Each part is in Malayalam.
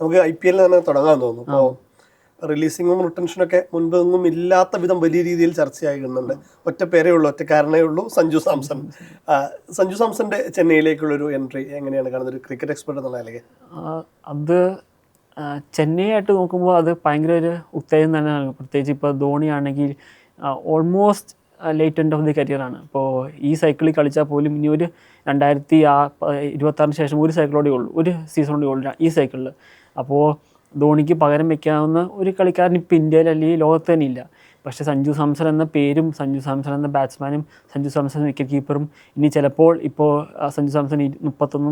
നമുക്ക് ഐ പി എല്ലിൽ തന്നെ തുടങ്ങാൻ തോന്നുന്നു. അപ്പോൾ റിലീസിങ്ങും റിട്ടൻഷനും ഒക്കെ മുൻപൊന്നും ഇല്ലാത്ത വിധം വലിയ രീതിയിൽ ചർച്ചയാകുന്നുണ്ട് ഒറ്റ പേരേ ഉള്ളൂ ഒറ്റ കാരണമേ ഉള്ളൂ. സഞ്ജു സാംസൺ. സഞ്ജു സാംസന്റെ ചെന്നൈയിലേക്കുള്ളൊരു എൻട്രി എങ്ങനെയാണ് കാണുന്നത്? ഒരു ക്രിക്കറ്റ് എക്സ്പെർട്ട് എന്നുള്ള നിലയ്ക്ക്. അത് ചെന്നൈയായിട്ട് ചെന്നൈ ആയിട്ട് നോക്കുമ്പോൾ അത് ഭയങ്കര ഒരു ഉത്തേജനം തന്നെ തന്നെയാണ്. പ്രത്യേകിച്ച് ഇപ്പോൾ ധോണിയാണെങ്കിൽ almost late end of the കരിയറാണ് ഇപ്പോൾ ഈ സൈക്കിളിൽ കളിച്ചാൽ പോലും ഇനി ഒരു രണ്ടായിരത്തി ആ ഇരുപത്താറിന് ശേഷം ഒരു സൈക്കിളോടെ ഉള്ളൂ. ഒരു സീസണോടെ ഉള്ളൂ ഈ സൈക്കിളിൽ അപ്പോൾ ധോണിക്ക് പകരം വെക്കാവുന്ന ഒരു കളിക്കാരൻ ഇപ്പോൾ ഇന്ത്യയിൽ അല്ലെങ്കിൽ ലോകത്ത് തന്നെ ഇല്ല. പക്ഷേ സഞ്ജു സാംസൺ എന്ന പേരും സഞ്ജു സാംസൺ എന്ന ബാറ്റ്സ്മാനും സഞ്ജു സാംസൺ വിക്കറ്റ് കീപ്പറും ഇനി ചിലപ്പോൾ ഇപ്പോൾ സഞ്ജു സാംസൺ മുപ്പത്തൊന്ന്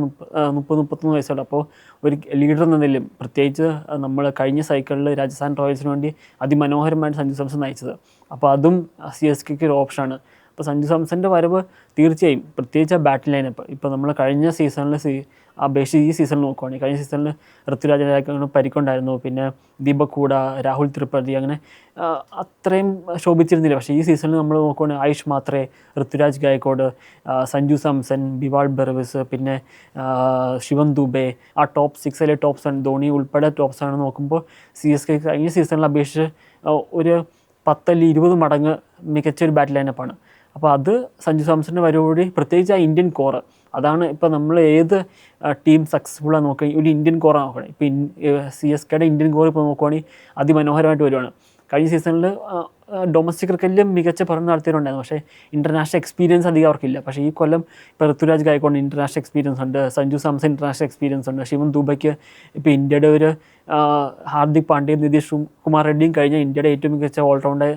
മുപ്പത് മുപ്പത്തൊന്ന് വയസ്സുള്ള. അപ്പോൾ ഒരു ലീഡർ എന്ന നിലയിലും പ്രത്യേകിച്ച് നമ്മൾ കഴിഞ്ഞ സൈക്കിളിൽ രാജസ്ഥാൻ റോയൽസിന് വേണ്ടി അതിമനോഹരമായിട്ട് സഞ്ജു സാംസൺ നയിച്ചത്. അപ്പോൾ അതും സി എസ് കെക്ക് ഒരു ഓപ്ഷനാണ് അപ്പോൾ സഞ്ജു സാംസന്റെ വരവ് തീർച്ചയായും പ്രത്യേകിച്ച് ആ ബാറ്റിംഗ് ലൈനപ്പ് ഇപ്പോൾ നമ്മൾ കഴിഞ്ഞ സീസണിൽ സീ അപേക്ഷിച്ച് ഈ സീസണിൽ നോക്കുവാണെങ്കിൽ കഴിഞ്ഞ സീസണിൽ ഋതുരാജ് പരിക്കുണ്ടായിരുന്നു. പിന്നെ ദീപക് കൂട രാഹുൽ ത്രിപാഠി അങ്ങനെ അത്രയും ശോഭിച്ചിരുന്നില്ല. പക്ഷേ ഈ സീസണിൽ നമ്മൾ നോക്കുവാണെങ്കിൽ ആയുഷ് മാത്രേ ഋതുരാജ് ഗായക്കോട് സഞ്ജു സാംസൺ ബിവാൾ ബെർവിസ് പിന്നെ ശിവം ശിവൻ ദുബെ ആ ടോപ്പ് സിക്സ് അല്ലെങ്കിൽ ടോപ്പ് സെവൻ ധോണി ഉൾപ്പെടെ ടോപ്പ് സെവൻ നോക്കുമ്പോൾ സി എസ് കെ കഴിഞ്ഞ സീസണിൽ അപേക്ഷിച്ച് ഒരു പത്തല്ലി ഇരുപത് മടങ്ങ് മികച്ച ഒരു ബാറ്റ് ലൈനപ്പാണ് അപ്പോൾ അത് സഞ്ജു സാംസണിന്റെ വരവോടി പ്രത്യേകിച്ച് ആ ഇന്ത്യൻ കോറ് അതാണ് ഇപ്പോൾ നമ്മൾ ഏത് ടീം സക്സസ്ഫുള്ളാണ് നോക്കുക ഒരു ഇന്ത്യൻ കോറാണ് നോക്കണം. ഇപ്പോൾ സി എസ് കെയുടെ ഇന്ത്യൻ കോർ ഇപ്പോൾ നോക്കുവാണെങ്കിൽ അതിമനോഹരമായിട്ട് വരുവാണ്. കഴിഞ്ഞ സീസണിൽ ഡൊമസ്റ്റിക് ക്രിക്കറ്റിലും മികച്ച പഠനം നടത്തിയിട്ടുണ്ടായിരുന്നു. പക്ഷേ ഇന്റർനാഷണൽ എക്സ്പീരിയൻസ് അധികം അവർക്കില്ല. പക്ഷേ ഈ കൊല്ലം ഋതുരാജ് ഗായക്കൊണ്ട് ഇന്റർനാഷണൽ എക്സ്പീരിയൻസ് ഉണ്ട്. സഞ്ജു സാംസൺ ഇന്റർനാഷണൽ എക്സ്പീരിയൻസ് ഉണ്ട്. ശിവൻ ദുബയ്ക്ക് ഇപ്പോൾ ഇന്ത്യയുടെ ഒരു ഹാർദിക് പാണ്ഡ്യയും നിതീഷ് കുമാർ റെഡ്ഡിയും കഴിഞ്ഞ ഇന്ത്യയുടെ ഏറ്റവും മികച്ച ഓൾറൗണ്ടർ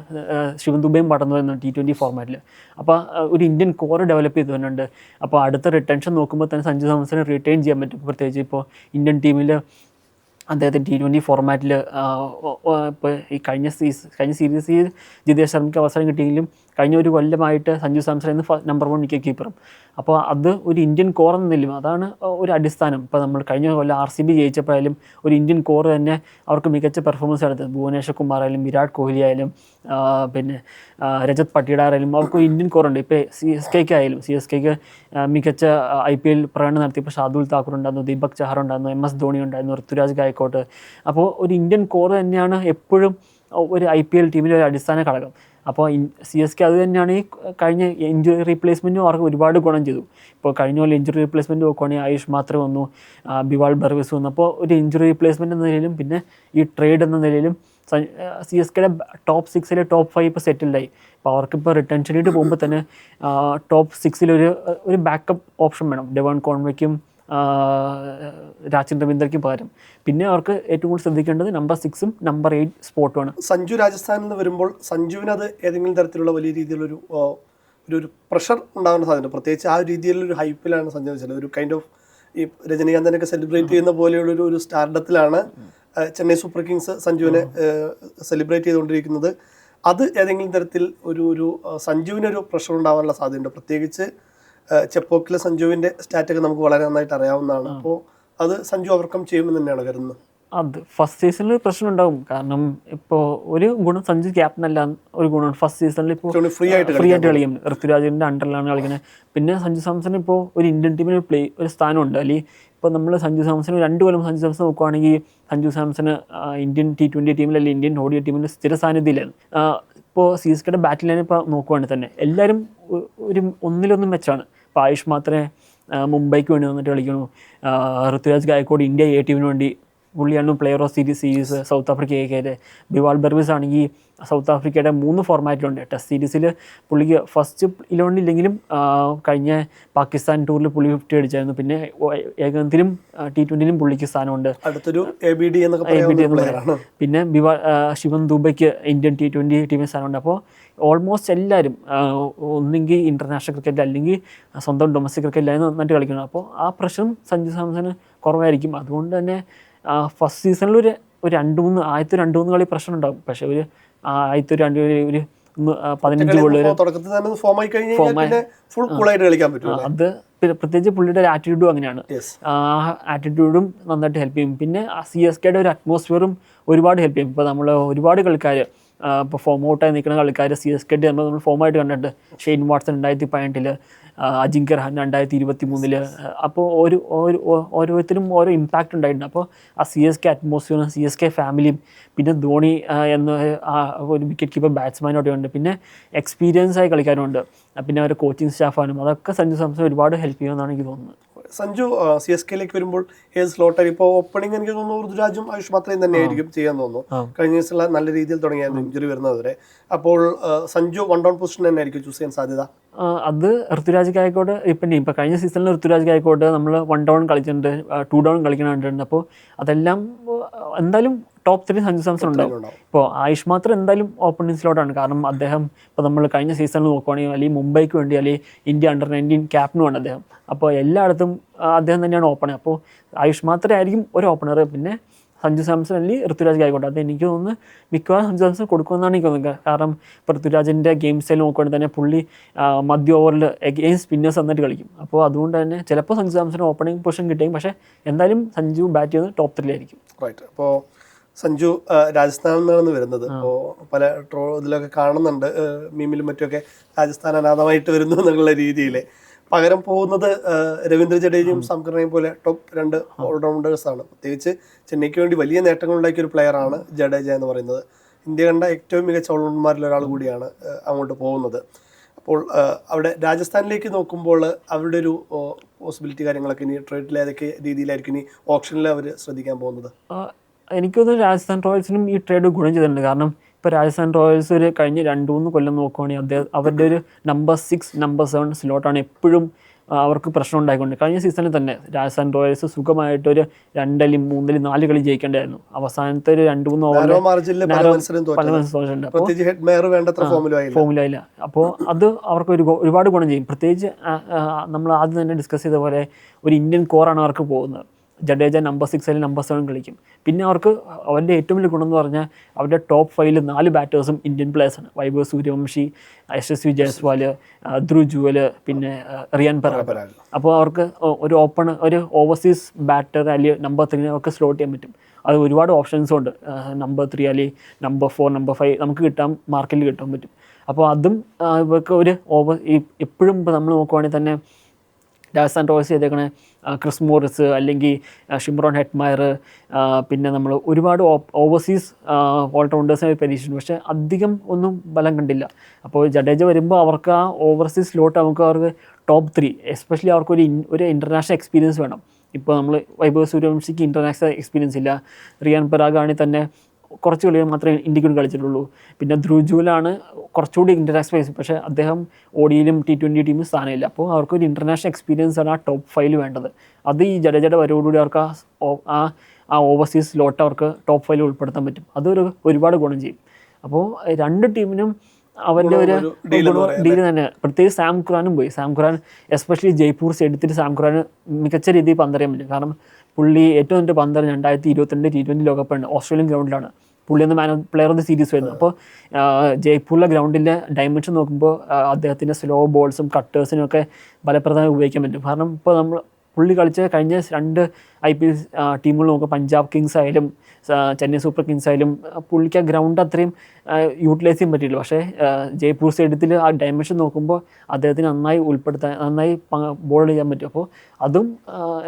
ശിവൻ ദുബയും പടർന്നു വരുന്നുണ്ട് ടി ട്വന്റി ഫോർമാറ്റിൽ അപ്പോൾ ഒരു ഇന്ത്യൻ കോർ ഡെവലപ്പ് ചെയ്ത് വരുന്നുണ്ട് അപ്പോൾ അടുത്ത റിട്ടൻഷൻ നോക്കുമ്പോൾ തന്നെ സഞ്ജു സാംസനെ റിട്ടേൺ ചെയ്യാൻ പറ്റും. പ്രത്യേകിച്ച് ഇപ്പോൾ ഇന്ത്യൻ ടീമിൽ അദ്ദേഹത്തിന് ടി ട്വന്റി ഫോർമാറ്റിൽ ഇപ്പോൾ ഈ കഴിഞ്ഞ സീസ് കഴിഞ്ഞ സീരീസിൽ ജിതേഷ് ശർമ്മയ്ക്ക് അവസരം കിട്ടിയെങ്കിലും കഴിഞ്ഞ ഒരു കൊല്ലമായിട്ട് സഞ്ജു സാംസൺ എന്ന് നമ്പർ വൺ വിക്കറ്റ് കീപ്പറും അപ്പോൾ അത് ഒരു ഇന്ത്യൻ കോർ എന്ന നിലയും അതാണ് ഒരു അടിസ്ഥാനം. ഇപ്പോൾ നമ്മൾ കഴിഞ്ഞ കൊല്ലം ആർ സി ബി ജയിച്ചപ്പോഴായാലും ഒരു ഇന്ത്യൻ കോർ തന്നെ അവർക്ക് മികച്ച പെർഫോമൻസ് നടത്തുന്നത് ഭുവനേശ്വർ കുമാർ ആയാലും വിരാട് കോഹ്ലി ആയാലും പിന്നെ രജത് പട്ടിഡാർ ആയാലും അവർക്ക് ഒരു ഇന്ത്യൻ കോർ ഉണ്ട്. ഇപ്പോൾ സി എസ് കെക്ക് ആയാലും സി എസ് കെക്ക് മികച്ച ഐ പി എൽ പ്രകടനം നടത്തിയപ്പോൾ ഷാദുൽ താക്കൂർ ഉണ്ടായിരുന്നു ദീപക് ചഹർ ഉണ്ടായിരുന്നു എം എസ് ധോണി ഉണ്ടായിരുന്നു ഋതുരാജ് ഗായക്കോട്ട്. അപ്പോൾ ഒരു ഇന്ത്യൻ കോർ തന്നെയാണ് എപ്പോഴും ഒരു ഐ പി എൽ ടീമിന്റെ ഒരു അടിസ്ഥാന ഘടകം. അപ്പോൾ സി എസ് കെ അത് തന്നെയാണ് ഈ കഴിഞ്ഞ ഇഞ്ചുറി റീപ്ലേസ്മെന്റും അവർക്ക് ഒരുപാട് ഗുണം ചെയ്തു. ഇപ്പോൾ കഴിഞ്ഞ പോലെ ഇഞ്ചുറി റീപ്ലേസ്മെന്റ് നോക്കുവാണെങ്കിൽ ആയുഷ് മാത്രം വന്നു ബിവാൾ ബർവിസ് വന്നു. അപ്പോൾ ഒരു ഇഞ്ചുറി റീപ്ലേസ്മെന്റ് എന്ന നിലയിലും പിന്നെ ഈ ട്രേഡ് എന്ന നിലയിലും സി എസ് കെയുടെ ടോപ്പ് സിക്സിലെ ടോപ്പ് ഫൈവ് ഇപ്പോൾ സെറ്റിൽഡായി അപ്പോൾ അവർക്കിപ്പോൾ റിട്ടൻഷനായിട്ട് പോകുമ്പോൾ തന്നെ ടോപ്പ് സിക്സിലൊരു ഒരു ബാക്കപ്പ് ഓപ്ഷൻ വേണം. ഡെവൺ കോൺവയ്ക്കും രാജൻ രവീന്ദ്രയ്ക്കും പകരം. പിന്നെ അവർക്ക് ഏറ്റവും കൂടുതൽ ശ്രദ്ധിക്കേണ്ടത് നമ്പർ സിക്സും നമ്പർ എയ്റ്റ് സ്പോട്ടുമാണ് സഞ്ജു രാജസ്ഥാനിൽ നിന്ന് വരുമ്പോൾ സഞ്ജുവിന് അത് ഏതെങ്കിലും തരത്തിലുള്ള വലിയ രീതിയിലൊരു ഒരു ഒരു പ്രഷർ ഉണ്ടാകുന്ന സാധ്യത പ്രത്യേകിച്ച് ആ രീതിയിലൊരു ഹൈപ്പിലാണ് സഞ്ജു വെച്ചത്. ഒരു കൈൻഡ് ഓഫ് ഈ രജനീകാന്തനൊക്കെ സെലിബ്രേറ്റ് ചെയ്യുന്ന പോലെയുള്ള ഒരു സ്റ്റാർഡത്തിലാണ് ചെന്നൈ സൂപ്പർ കിങ്സ് സഞ്ജുവിനെ സെലിബ്രേറ്റ് ചെയ്തുകൊണ്ടിരിക്കുന്നത്. അത് ഏതെങ്കിലും തരത്തിൽ ഒരു ഒരു സഞ്ജുവിനൊരു പ്രഷർ ഉണ്ടാകാനുള്ള സാധ്യതയുണ്ട്. പ്രത്യേകിച്ച് ചെപ്പോക്കിലെ സഞ്ജുവിന്റെ സ്റ്റാറ്റൊക്കെ നമുക്ക് വളരെ നന്നായിട്ട് അറിയാവുന്നതാണ്. അപ്പോൾ അത് സഞ്ജു ഓവർകം ചെയ്യുമെന്ന് തന്നെയാണ് കരുതുന്നത്. അത് ഫസ്റ്റ് സീസണിൽ പ്രശ്നം ഉണ്ടാകും കാരണം ഇപ്പോൾ ഒരു ഗുണം സഞ്ജു ക്യാപ്റ്റൻ അല്ല ഒരു ഗുണം ഫസ്റ്റ് സീസണിൽ ഇപ്പോൾ ഫ്രീ ആയിട്ട് ഫ്രീ ആയിട്ട് കളിക്കും. ഋതുരാജിന്റെ അണ്ടറിലാണ് കളിക്കുന്നത്. പിന്നെ സഞ്ജു സാംസൺ ഇപ്പോൾ ഒരു ഇന്ത്യൻ ടീമിന് പ്ലേ ഒരു സ്ഥാനമുണ്ട്. അല്ലെങ്കിൽ ഇപ്പോൾ നമ്മൾ സഞ്ജു സാംസൺ രണ്ട് കൊല്ലം സഞ്ജു സാംസൺ നോക്കുവാണെങ്കിൽ Sanju Samson Indian T twenty ടീമിൽ അല്ലെങ്കിൽ ഇന്ത്യൻ ഓഡിയ ടീമിൽ സ്ഥിര സാന്നിധ്യമില്ലായിരുന്നു ഇപ്പോൾ സി എസ് കെയുടെ ബാറ്റിൽ ഇപ്പോൾ നോക്കുവാണെങ്കിൽ തന്നെ എല്ലാവരും ഒരു ഒന്നിലൊന്നും മെച്ചാണ് ആയുഷ് മാത്രമേ മുംബൈക്ക് വേണ്ടി വന്നിട്ട് കളിക്കണു. ആ, ഋതുരാജ് ഗായക്കോട് ഇന്ത്യ എ ടീമിന് വേണ്ടി പുള്ളിയാണ് player of series series South ആഫ്രിക്കയൊക്കെ ബിവാൾ ബെർവിസ് ആണെങ്കിൽ സൗത്ത് ആഫ്രിക്കയുടെ മൂന്ന് ഫോർമാറ്റിലുണ്ട് ടെസ്റ്റ് സീരീസിൽ പുള്ളിക്ക് ഫസ്റ്റ് ഇലവനിലെങ്കിലും കഴിഞ്ഞ പാകിസ്ഥാൻ ടൂറിൽ പുള്ളി ഫിഫ്റ്റി അടിച്ചായിരുന്നു. പിന്നെ ഏകദിനത്തിലും ടി ട്വന്റിയിലും പുള്ളിക്ക് സ്ഥാനമുണ്ട്. അടുത്തൊരു എ ബി ഡി എന്നൊക്കെ പിന്നെ ബിവാ ശിവൻ ദുബൈക്ക് ഇന്ത്യൻ ടി ട്വന്റി ടീമിൽ സ്ഥാനമുണ്ട്. അപ്പോൾ ഓൾമോസ്റ്റ് എല്ലാവരും ഒന്നെങ്കിൽ ഇന്റർനാഷണൽ ക്രിക്കറ്റ് അല്ലെങ്കിൽ സ്വന്തം ഡൊമസ്റ്റിക് ക്രിക്കറ്റിലായിരുന്നു നന്നായിട്ട് കളിക്കണം അപ്പോൾ ആ പ്രശ്നം സഞ്ജു സാംസന് കുറവായിരിക്കും. അതുകൊണ്ട് തന്നെ ഫസ്റ്റ് സീസണിൽ ഒരു ഒരു രണ്ട് മൂന്ന് ആദ്യത്തെ രണ്ട് മൂന്ന് കളി പ്രശ്നം ഉണ്ടാകും പക്ഷെ ഒരു ആദ്യത്തെ ഒരു രണ്ട് ഒരു- പതിനഞ്ച് പറ്റും അത് പിന്നെ പ്രത്യേകിച്ച് പുള്ളിയുടെ ഒരു ആറ്റിറ്റ്യൂഡും അങ്ങനെയാണ്. ആ ആറ്റിറ്റ്യൂഡും നന്നായിട്ട് ഹെൽപ്പ് ചെയ്യും. പിന്നെ സി എസ് കെയുടെ ഒരു അറ്റ്മോസ്ഫിയറും ഒരുപാട് ഹെൽപ്പ് ചെയ്യും. ഇപ്പോൾ നമ്മൾ ഒരുപാട് കളിക്കാർ ഇപ്പോൾ ഫോം ഔട്ടായി നിൽക്കുന്ന കളിക്കാർ സി എസ് കെ ഡി നമ്മൾ നമ്മൾ ഫോമായിട്ട് കണ്ടിട്ടുണ്ട്. ഷെയ്ൻ വാട്സൺ രണ്ടായിരത്തി പതിനെട്ടിൽ അജിങ്കർ റഹാൻ രണ്ടായിരത്തി ഇരുപത്തി മൂന്നിൽ അപ്പോൾ ഒരു ഓരോരുത്തരും ഓരോ ഇമ്പാക്റ്റ് ഉണ്ടായിട്ടുണ്ട്. അപ്പോൾ ആ സി എസ് കെ അറ്റ്മോസ്ഫിയറും സി എസ് കെ ഫാമിലിയും പിന്നെ ധോണി എന്ന ഒരു വിക്കറ്റ് കീപ്പർ ബാറ്റ്സ്മാനോടെ ഉണ്ട് പിന്നെ എക്സ്പീരിയൻസ് ആയ കളിക്കാരുണ്ട്. പിന്നെ അവരുടെ കോച്ചിങ് സ്റ്റാഫാണ് അതൊക്കെ സഞ്ജു സാംസൺ ഒരുപാട് ഹെൽപ്പ് ചെയ്യുമെന്നാണ് എനിക്ക് തോന്നുന്നത്. സഞ്ജു സി എസ് കെയിലേക്ക് വരുമ്പോൾ ഏത് സ്ലോട്ടർ ഇപ്പോൾ ഓപ്പണിംഗ് എനിക്ക് തോന്നുന്നു ഋതുരാജും ആയുഷ് മാത്രയും തന്നെ ആയിരിക്കും ചെയ്യാൻ തോന്നുന്നു. കഴിഞ്ഞ ദിവസമുള്ള നല്ല രീതിയിൽ തുടങ്ങിയായിരുന്നു ഇഞ്ചുറി വരുന്നതുവരെ അപ്പോൾ സഞ്ജു വൺ ഡൗൺ പൊസിഷൻ തന്നെ ആയിരിക്കും ചൂസ് ചെയ്യാൻ സാധ്യത. അത് ഋതുരാജ് കായിക്കോട്ട് ഇപ്പം ഇപ്പം കഴിഞ്ഞ സീസണിൽ ഋതുരാജ് കായിക്കോട്ട് നമ്മൾ വൺ ഡൗൺ കളിച്ചിട്ടുണ്ട് ടു ഡൗൺ കണ്ടിട്ടുണ്ട്. അപ്പോൾ അതെല്ലാം എന്തായാലും ടോപ്പ് ത്രീ സഞ്ജു സാംസൺ ഉണ്ടാവും. ഇപ്പോൾ ആയുഷ് മാത്രം എന്തായാലും ഓപ്പണിംഗ് സ്ലോട്ടാണ് കാരണം അദ്ദേഹം ഇപ്പോൾ നമ്മൾ കഴിഞ്ഞ സീസണിൽ നോക്കുവാണെങ്കിൽ അല്ലെങ്കിൽ മുംബൈക്ക് വേണ്ടി അല്ലെങ്കിൽ ഇന്ത്യ അണ്ടർ നയന്റീൻ ക്യാപ്റ്റനുമാണ് അദ്ദേഹം. അപ്പോൾ എല്ലായിടത്തും അദ്ദേഹം തന്നെയാണ് ഓപ്പണർ അപ്പോൾ ആയുഷ് മാത്രമേ ആയിരിക്കും ഒരു ഓപ്പണർ പിന്നെ സഞ്ജു സാംസൺ അല്ലെങ്കിൽ ഋതുരാജ് ആയിക്കോട്ടെ. അത് എനിക്ക് തോന്നുന്നു മിക്കവാറും സഞ്ജു സാംസൺ കൊടുക്കുമെന്നാണ് എനിക്ക് തോന്നുന്നത്. കാരണം ഇപ്പോൾ ഗെയിംസ് എല്ലാം സ്റ്റൈൽ നോക്കുകയാണെങ്കിൽ തന്നെ പുള്ളി മധ്യ ഓവറിൽ എഗെയിൻ സ്പിന്നേഴ്സ് എന്നിട്ട് കളിക്കും. അപ്പോൾ അതുകൊണ്ട് തന്നെ ചിലപ്പോൾ സഞ്ജു സാംസൺ ഓപ്പണിംഗ് പൊസിഷൻ കിട്ടിയും പക്ഷേ എന്തായാലും സഞ്ജു ബാറ്റ് ചെയ്യുന്നത് ടോപ്പ് ത്രീയിലായിരിക്കും റൈറ്റ് അപ്പോൾ സഞ്ജു രാജസ്ഥാനിൽ നിന്നാണ് വരുന്നത്. അപ്പോൾ പല ട്രോ ഇതിലൊക്കെ കാണുന്നുണ്ട്. മീമിലും മറ്റുമൊക്കെ രാജസ്ഥാൻ അനാഥമായിട്ട് വരുന്നു എന്നുള്ള രീതിയിൽ പകരം പോകുന്നത് രവീന്ദ്ര ജഡേജയും സംഘടനയും പോലെ ടോപ്പ് രണ്ട് ഓൾറൗണ്ടേഴ്സ് ആണ്. പ്രത്യേകിച്ച് ചെന്നൈക്ക് വേണ്ടി വലിയ നേട്ടങ്ങളുണ്ടാക്കിയ ഒരു പ്ലെയറാണ് ജഡേജ എന്ന് പറയുന്നത്. ഇന്ത്യ കണ്ട ഏറ്റവും മികച്ച ഓൾറൗണ്ടർമാരിൽ ഒരാൾ കൂടിയാണ് അങ്ങോട്ട് പോകുന്നത്. അപ്പോൾ അവിടെ രാജസ്ഥാനിലേക്ക് നോക്കുമ്പോൾ അവരുടെ ഒരു പോസിബിലിറ്റി കാര്യങ്ങളൊക്കെ ഇനി ട്രേഡിൽ ഏതൊക്കെ രീതിയിലായിരിക്കും ഇനി ഓപ്ഷനിൽ അവർ ശ്രദ്ധിക്കാൻ പോകുന്നത്? ആ, എനിക്ക് തോന്നുന്നു രാജസ്ഥാൻ റോയൽസിനും ഈ ട്രേഡ് ഗുണം ചെയ്തിട്ടുണ്ട്. കാരണം ഇപ്പോൾ രാജസ്ഥാൻ റോയൽസ് ഒരു കഴിഞ്ഞ രണ്ട് മൂന്ന് കൊല്ലം നോക്കുവാണെങ്കിൽ അദ്ദേഹം അവരുടെ ഒരു നമ്പർ സിക്സ് നമ്പർ സെവൻ സ്ലോട്ടാണ് എപ്പോഴും അവർക്ക് പ്രശ്നം ഉണ്ടായിക്കൊണ്ട്. കഴിഞ്ഞ സീസണിൽ തന്നെ രാജസ്ഥാൻ റോയൽസ് സുഖമായിട്ട് ഒരു രണ്ടലി മൂന്നലി നാല് കളി ജയിക്കേണ്ടായിരുന്നു. അവസാനത്തെ ഒരു രണ്ട് മൂന്ന് ഓവറിൽ പല മത്സരം തോറ്റിട്ടുണ്ട് അപ്പോൾ അത് അവർക്ക് ഒരു ഒരുപാട് ഗുണം ചെയ്യും. പ്രത്യേകിച്ച് നമ്മൾ ആദ്യം തന്നെ ഡിസ്കസ് ചെയ്ത പോലെ ഒരു ഇന്ത്യൻ കോറാണ് അവർക്ക് പോകുന്നത്. ജഡേജ നമ്പർ സിക്സ് അല്ലെങ്കിൽ നമ്പർ സെവൻ കളിക്കും. പിന്നെ അവർക്ക് അവന്റെ ഏറ്റവും വലിയ ഗുണം എന്ന് പറഞ്ഞാൽ അവരുടെ ടോപ്പ് ഫൈവിൽ നാല് ബാറ്റേഴ്സും ഇന്ത്യൻ പ്ലേയേഴ്സാണ് വൈഭവ് സൂര്യവംശി യശസ്വി ജയസ്വാൽ ധ്രുവ് ജുവൽ പിന്നെ റിയാൻ പരാഗ്. അപ്പോൾ അവർക്ക് ഒരു ഓപ്പൺ ഒരു ഓവർസീസ് ബാറ്റർ അല്ലെങ്കിൽ നമ്പർ ത്രീ അവർക്ക് സ്ലോട്ട് ചെയ്യാൻ പറ്റും. അത് ഒരുപാട് ഓപ്ഷൻസും ഉണ്ട്. നമ്പർ ത്രീ അല്ലെങ്കിൽ നമ്പർ ഫോർ നമ്പർ ഫൈവ് നമുക്ക് കിട്ടാൻ മാർക്കറ്റിൽ കിട്ടാൻ പറ്റും. അപ്പോൾ അതും ഇവർക്ക് ഒരു ഓവർ ഈ എപ്പോഴും ഇപ്പോൾ നമ്മൾ നോക്കുവാണെങ്കിൽ തന്നെ രാജസ്ഥാൻ റോയൽസ് ചെയ്തേക്കണേ ക്രിസ് മോറിസ് അല്ലെങ്കിൽ ഷിംറോൺ ഹെറ്റ്മയർ പിന്നെ നമ്മൾ ഒരുപാട് ഓവർസീസ് ഓൾറൗണ്ടേഴ്സിനെ പരീക്ഷിച്ചു പക്ഷേ അധികം ഒന്നും ബലം കണ്ടില്ല. അപ്പോൾ ജഡേജ വരുമ്പോൾ അവർക്ക് ആ ഓവർസീസ് സ്ലോട്ട് നമുക്ക് അവർക്ക് ടോപ്പ് ത്രീ എസ്പെഷ്യലി അവർക്ക് ഒരു ഒരു ഇന്റർനാഷണൽ എക്സ്പീരിയൻസ് വേണം. ഇപ്പോൾ നമ്മൾ വൈഭവ് സൂര്യവംശിക്ക് ഇന്റർനാഷണൽ എക്സ്പീരിയൻസ് ഇല്ല. റിയാൻ പരാഗ് ആണെങ്കിൽ തന്നെ കുറച്ച് കളികൾ മാത്രമേ ഇന്ത്യയ്ക്ക് വേണ്ടി കളിച്ചിട്ടുള്ളൂ. പിന്നെ ധ്രുവ് ജുവലാണ് കുറച്ചുകൂടി ഇന്റർനാഷണൽ എക്സ്പീരിയൻസ് പക്ഷേ അദ്ദേഹം ഓഡിയിലും ടി ട്വന്റി ടീമിൽ സ്ഥാനമില്ല. അപ്പോൾ അവർക്ക് ഒരു ഇന്റർനാഷണൽ എക്സ്പീരിയൻസ് ആണ് ആ ടോപ്പ് ഫൈവിൽ വേണ്ടത്. അത് ഈ ജഡേജയുടെ വരവോടുകൂടി അവർക്ക് ആ ആ ഓവർസീസ് ലോട്ട് അവർക്ക് ടോപ്പ് ഫൈവിൽ ഉൾപ്പെടുത്താൻ പറ്റും. അതൊരു ഒരുപാട് ഗുണം ചെയ്യും. അപ്പോൾ രണ്ട് ടീമിനും അവന്റെ ഒരു എന്ന് ഡീൽ തന്നെ. പ്രത്യേകിച്ച് സാം ഖുറാനും പോയി. സാം ഖുറാൻ എസ്പെഷ്യലി ജയ്പൂർ സ്റ്റേഡിയത്തിൽ സാം ഖുറാൻ മികച്ച രീതിയിൽ പന്തറിയാൻ പറ്റും. കാരണം പുള്ളി ഏറ്റവും എന്റെ പന്തർ രണ്ടായിരത്തി ഇരുപത്തിരണ്ട് ടി ട്വന്റി ലോകകപ്പാണ് ഓസ്ട്രേലിയൻ ഗ്രൗണ്ടിലാണ് പുള്ളി ഒന്ന് man player of the series വരുന്നത് അപ്പോൾ ജയ്പൂരിലെ ഗ്രൗണ്ടിന്റെ ഡയമെൻഷൻ നോക്കുമ്പോൾ അദ്ദേഹത്തിന്റെ സ്ലോ ബോൾസും കട്ടേഴ്സിനും ഒക്കെ ഫലപ്രദമായി ഉപയോഗിക്കാൻ പറ്റും. കാരണം ഇപ്പോൾ നമ്മൾ പുള്ളി കളിച്ച കഴിഞ്ഞ രണ്ട് ഐ പി എൽ ടീമുകൾ നോക്കുക പഞ്ചാബ് കിങ്സ് ആയാലും ചെന്നൈ സൂപ്പർ കിങ്സ് ആയാലും പുള്ളിക്ക് ആ ഗ്രൗണ്ട് അത്രയും യൂട്ടിലൈസ് ചെയ്യാൻ പറ്റില്ല പക്ഷേ ജയ്പൂർ സ്റ്റേഡിയത്തിൽ ആ ഡയമെൻഷൻ നോക്കുമ്പോൾ അദ്ദേഹത്തിന് നന്നായി ഉൾപ്പെടുത്താൻ നന്നായി ബോൾ ചെയ്യാൻ പറ്റും. അപ്പോൾ അതും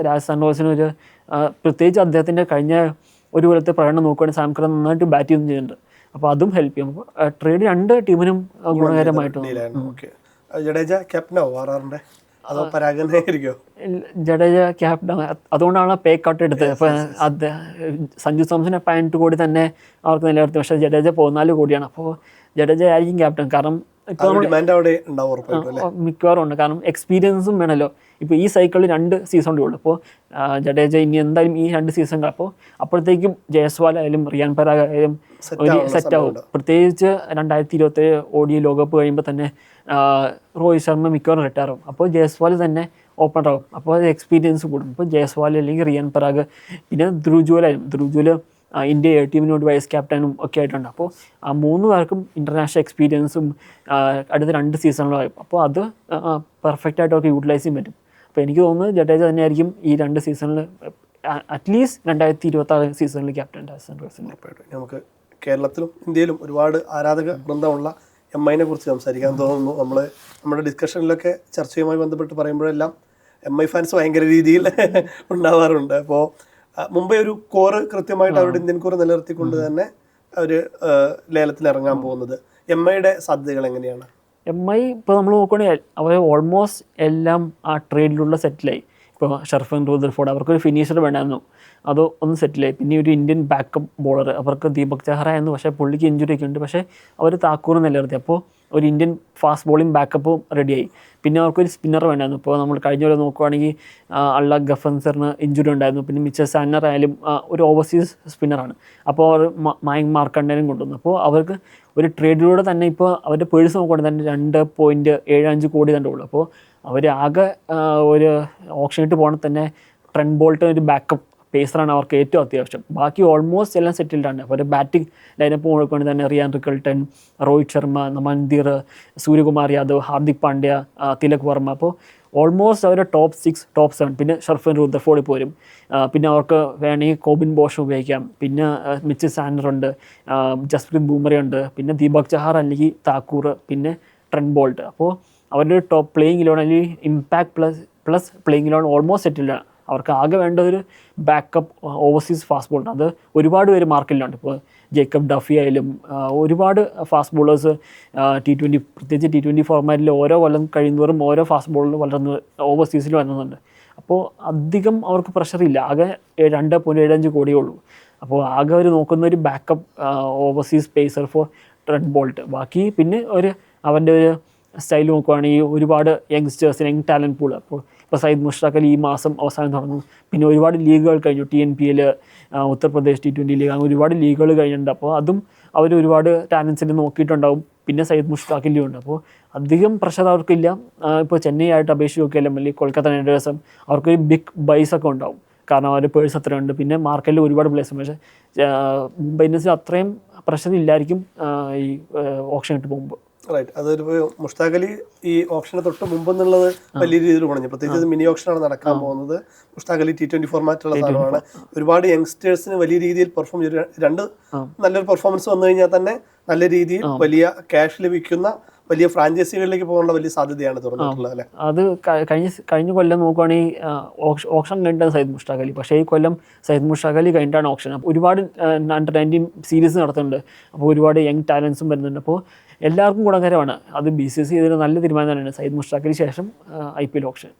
രാജസ്ഥാൻ റോയൽസിന് ഒരു പ്രത്യേകിച്ച് അദ്ദേഹത്തിന്റെ കഴിഞ്ഞ ഒരു കൊല്ലത്തെ പ്രകടനം നോക്കുകയാണെങ്കിൽ സാംകർ നന്നായിട്ട് ബാറ്റ് ചെയ്യുന്നു ചെയ്യുന്നുണ്ട്. അപ്പോൾ അതും ഹെൽപ്പ് ചെയ്യും. ട്രേഡ് രണ്ട് ടീമിനും ഗുണകരമായിട്ടുണ്ട്. ജഡേജ ക്യാപ്റ്റനോ ആറാറിന്റെ അതോ ജഡേജ ക്യാപ്റ്റൻ അതുകൊണ്ടാണ് പേ കട്ട് എടുത്തത്. അപ്പോൾ അത് സഞ്ജു സാംസനെ പതിനെട്ട് കോടി തന്നെ അവർക്ക് നിലനിർത്തി. പക്ഷേ ജഡേജ പതിനാല് കോടിയാണ്. അപ്പോൾ ജഡേജ ആയിരിക്കും ക്യാപ്റ്റൻ. കാരണം മിക്കവാറും ഉണ്ട്. കാരണം എക്സ്പീരിയൻസും വേണമല്ലോ ഇപ്പോൾ ഈ സൈക്കിളിൽ രണ്ട് സീസൺ ഉള്ളൂ. അപ്പോൾ ജഡേജ ഇനി എന്തായാലും ഈ രണ്ട് സീസൺ അപ്പോൾ അപ്പോഴത്തേക്കും ജയസ്വാൽ ആയാലും റിയാൻ പരാഗ് ആയാലും ഒരു സെറ്റാവും പ്രത്യേകിച്ച് രണ്ടായിരത്തി ഇരുപത്തി ഓഡിയ ലോകകപ്പ് കഴിയുമ്പോൾ തന്നെ രോഹിത് ശർമ്മ മിക്കവാറും റിട്ടയർ ആവും. അപ്പോൾ ജയസ്വാൽ തന്നെ ഓപ്പൺ ആവും. അപ്പോൾ അത് എക്സ്പീരിയൻസ് കൂടും. ഇപ്പോൾ ജയസ്വാൽ അല്ലെങ്കിൽ റിയാൻ പരാഗ് പിന്നെ ധ്രുജുവലായാലും ധ്രുജുവൽ ഇന്ത്യ എ ടീമിന് വേണ്ടി വൈസ് ക്യാപ്റ്റനും ഒക്കെ ആയിട്ടുണ്ട്. അപ്പോൾ ആ മൂന്ന് പേർക്കും ഇന്റർനാഷണൽ എക്സ്പീരിയൻസും അടുത്ത രണ്ട് സീസണിലും അപ്പോൾ അത് പെർഫെക്റ്റ് ആയിട്ട് അവർക്ക് യൂട്ടിലൈസ് ചെയ്യാൻ പറ്റും. അപ്പോൾ എനിക്ക് തോന്നുന്നത് ജഡേജ തന്നെയായിരിക്കും ഈ രണ്ട് സീസണിൽ അറ്റ്ലീസ്റ്റ് രണ്ടായിരത്തി ഇരുപത്തി ആറ് സീസണിൽ ക്യാപ്റ്റൻ നമുക്ക് കേരളത്തിലും ഇന്ത്യയിലും ഒരുപാട് ആരാധക വൃന്ദമുള്ള എം ഐനെ കുറിച്ച് സംസാരിക്കാൻ തോന്നുന്നു. നമ്മൾ നമ്മുടെ ഡിസ്കഷനിലൊക്കെ ചർച്ചയുമായി ബന്ധപ്പെട്ട് പറയുമ്പോഴെല്ലാം എം ഐ ഫാൻസ് ഭയങ്കര രീതിയിൽ ഉണ്ടാവാറുണ്ട്. അപ്പോൾ മുംബൈ ഒരു കോറ് കൃത്യമായിട്ട് അവരുടെ ഇന്ത്യൻ കോറ് നിലനിർത്തിക്കൊണ്ട് തന്നെ അവർ ലേലത്തിൽ ഇറങ്ങാൻ പോകുന്നത്. എം ഐയുടെ സാധ്യതകൾ എങ്ങനെയാണ്? എം ഐ ഇപ്പോൾ നമ്മൾ നോക്കുകയാണെങ്കിൽ അവർ ഓൾമോസ്റ്റ് എല്ലാം ആ ട്രേഡിലുള്ള സെറ്റിലായി ഇപ്പോൾ ഷർഫൻ റൂദർഫോർഡ് അവർക്കൊരു ഫിനിഷർ വേണമെന്നു അത് ഒന്ന് സെറ്റിലായി പിന്നെ ഒരു ഇന്ത്യൻ ബാക്കപ്പ് ബോളർ അവർക്ക് ദീപക് ചഹറ എന്ന് പക്ഷേ പുള്ളിക്ക് ഇഞ്ചുറി ഒക്കെ ഉണ്ട്. പക്ഷേ അവർ താക്കൂർ നിലനിർത്തി. അപ്പോൾ ഒരു ഇന്ത്യൻ ഫാസ്റ്റ് ബോളിംഗ് ബാക്കപ്പും റെഡിയായി പിന്നെ അവർക്കൊരു സ്പിന്നർ വേണ്ടായിരുന്നു. ഇപ്പോൾ നമ്മൾ കഴിഞ്ഞ പോലെ നോക്കുവാണെങ്കിൽ അള്ള ഗഫൻസറിന് ഇഞ്ചുറി ഉണ്ടായിരുന്നു. പിന്നെ മിച്ച സാനർ ആയാലും ഒരു ഓവർസീസ് സ്പിന്നറാണ് അപ്പോൾ അവർ മയങ് മാർക്കണ്ടനും കൊണ്ടുവന്നു. അപ്പോൾ അവർക്ക് ഒരു ട്രേഡിലൂടെ തന്നെ ഇപ്പോൾ അവരുടെ പേഴ്സ് നോക്കുകയാണെങ്കിൽ തന്നെ രണ്ട് പോയിന്റ് ഏഴ് അഞ്ച് കോടി തന്നെ ഉള്ളൂ. അപ്പോൾ അവർ ആകെ ഒരു ഓപ്ഷൻ ഇട്ട് പോകണമെങ്കിൽ തന്നെ ട്രെൻഡ് ബോൾട്ട് ഒരു ബാക്കപ്പ് പേസറാണ് അവർക്ക് ഏറ്റവും അത്യാവശ്യം. ബാക്കി ഓൾമോസ്റ്റ് എല്ലാം സെറ്റിൽഡാണ് ഒരു ബാറ്റിംഗ് ലൈനപ്പ് നോക്കുകയാണെങ്കിൽ തന്നെ റിയാൻ റിക്കൾട്ടൺ രോഹിത് ശർമ്മ മന്ദിർ സൂര്യകുമാർ യാദവ് ഹാർദിക് പാണ്ഡ്യ തിലക് വർമ്മ. അപ്പോൾ ഓൾമോസ്റ്റ് അവരുടെ ടോപ്പ് സിക്സ് ടോപ്പ് സെവൻ പിന്നെ ഷർഫൻ റുദർഫോർഡിൽ പോരും. പിന്നെ അവർക്ക് വേണമെങ്കിൽ കോബിൻ ബോഷ് ഉപയോഗിക്കാം. പിന്നെ മിച്ച് ഉണ്ട്. ജസ്പ്രീത് ബൂമറയുണ്ട് പിന്നെ ദീപക് ചഹാർ അല്ലെങ്കിൽ താക്കൂർ. പിന്നെ ട്രെൻഡ് ബോൾട്ട്. അപ്പോൾ അവരുടെ ടോപ്പ് പ്ലേയിങ് ഇലോൺ അല്ലെങ്കിൽ impact plus plus playing eleven almost സെറ്റിൽഡാണ് അവർക്ക് ആകെ വേണ്ട ഒരു ബാക്കപ്പ് ഓവർസീസ് ഫാസ്റ്റ് ബോളർ അത് ഒരുപാട് പേര് മാർക്കറ്റിലുണ്ട് ഇപ്പോൾ ജേക്കബ് ഡഫി ആയാലും ഒരുപാട് ഫാസ്റ്റ് ബോളേഴ്സ് ടി ട്വന്റി പ്രത്യേകിച്ച് ടി ട്വന്റി ഫോർമാറ്റിൽ ഓരോ കൊല്ലം കഴിയുന്നവരും ഓരോ ഫാസ്റ്റ് ബോളിൽ വളർന്ന് ഓവർസീസിൽ വരുന്നുണ്ട് അപ്പോൾ അധികം അവർക്ക് പ്രഷറില്ല ആകെ രണ്ട് പോയിന്റ് ഏഴഞ്ച് കോടിയേ ഉള്ളൂ. അപ്പോൾ ആകെ അവർ നോക്കുന്ന ഒരു backup overseas pacer for Trent Boult ബാക്കി പിന്നെ ഒരു അവന്റെ ഒരു സ്റ്റൈൽ നോക്കുവാണെങ്കിൽ ഒരുപാട് യങ്സ്റ്റേഴ്സ് യങ് ടാലന്റ് പൂൾ അപ്പോൾ ഇപ്പോൾ സയ്യിദ് മുഷ്താഖ് അലി ഈ മാസം അവസാനം തുടങ്ങും. പിന്നെ ഒരുപാട് ലീഗുകൾ കഴിഞ്ഞു. T N P L Uttar Pradesh T twenty league അങ്ങനെ ഒരുപാട് ലീഗുകൾ കഴിഞ്ഞിട്ടുണ്ട്. അപ്പോൾ അതും അവർ ഒരുപാട് ടാലൻസിനെ നോക്കിയിട്ടുണ്ടാവും. പിന്നെ സയ്യിദ് മുഷ്താഖ് അലിയും ഉണ്ട്. അപ്പോൾ അധികം പ്രഷർ അവർക്കില്ല. ഇപ്പോൾ ചെന്നൈ ആയിട്ട് അപേക്ഷിച്ച് നോക്കിയാലും അല്ലെങ്കിൽ കൊൽക്കത്ത നൈറ്റ് അവർക്ക് ബിഗ് ബൈസ് ഒക്കെ ഉണ്ടാവും. കാരണം അവരുടെ പേഴ്സ് അത്ര ഉണ്ട് പിന്നെ മാർക്കറ്റിൽ ഒരുപാട് പ്ലേസ് പക്ഷേ മുംബൈ ഇന്ത്യൻസിൽ അത്രയും പ്രശ്നം ഇല്ലായിരിക്കും ഈ ഓപ്ഷൻ ഇട്ട് പോകുമ്പോൾ റൈറ്റ് അതൊരു മുഷ്താഖ് അലി ഈ ഓപ്ഷന് തൊട്ട് മുമ്പ് എന്നുള്ളത് വലിയ രീതിയിൽ കുറഞ്ഞു പ്രത്യേകിച്ച് മിനി മിനി ഓപ്ഷനാണ് നടക്കാൻ പോകുന്നത്. മുഷ്താഖ് അലി ടി ട്വന്റി ഫോർമാറ്റുള്ള സാധനമാണ്. ഒരുപാട് യങ്സ്റ്റേഴ്സിന് വലിയ രീതിയിൽ പെർഫോം ചെയ്ത് രണ്ട് നല്ലൊരു പെർഫോമൻസ് വന്നു കഴിഞ്ഞാൽ തന്നെ നല്ല രീതിയിൽ വലിയ ക്യാഷ് ലഭിക്കുന്ന വലിയ ഫ്രാഞ്ചൈസികളിലേക്ക് പോകാനുള്ള വലിയ സാധ്യതയാണ് തുറന്നിട്ടുള്ളത് അല്ലെ? അത് കഴിഞ്ഞ കഴിഞ്ഞ കൊല്ലം നോക്കുവാണെങ്കിൽ ഓപ്ഷൻ കഴിഞ്ഞിട്ടാണ് സയ്യിദ് മുഷ്താഖ് അലി. പക്ഷേ ഈ കൊല്ലം സയ്യിദ് മുഷ്താഖ് അലി കഴിഞ്ഞിട്ടാണ് ഓപ്ഷൻ അപ്പോൾ ഒരുപാട് അണ്ടർ നയന്റീൻ സീരീസ് നടത്തുന്നുണ്ട്. അപ്പോൾ ഒരുപാട് യങ് ടാലൻസും വരുന്നുണ്ട്. അപ്പോൾ എല്ലാവർക്കും ഗുണകരമാണ് അത് ബി സി സി ഇതിന് നല്ല തീരുമാനം തന്നെയാണ്. സയ്യിദ് മുഷ്താഖിന് ശേഷം ഐ പി എൽ ഓപ്ഷൻ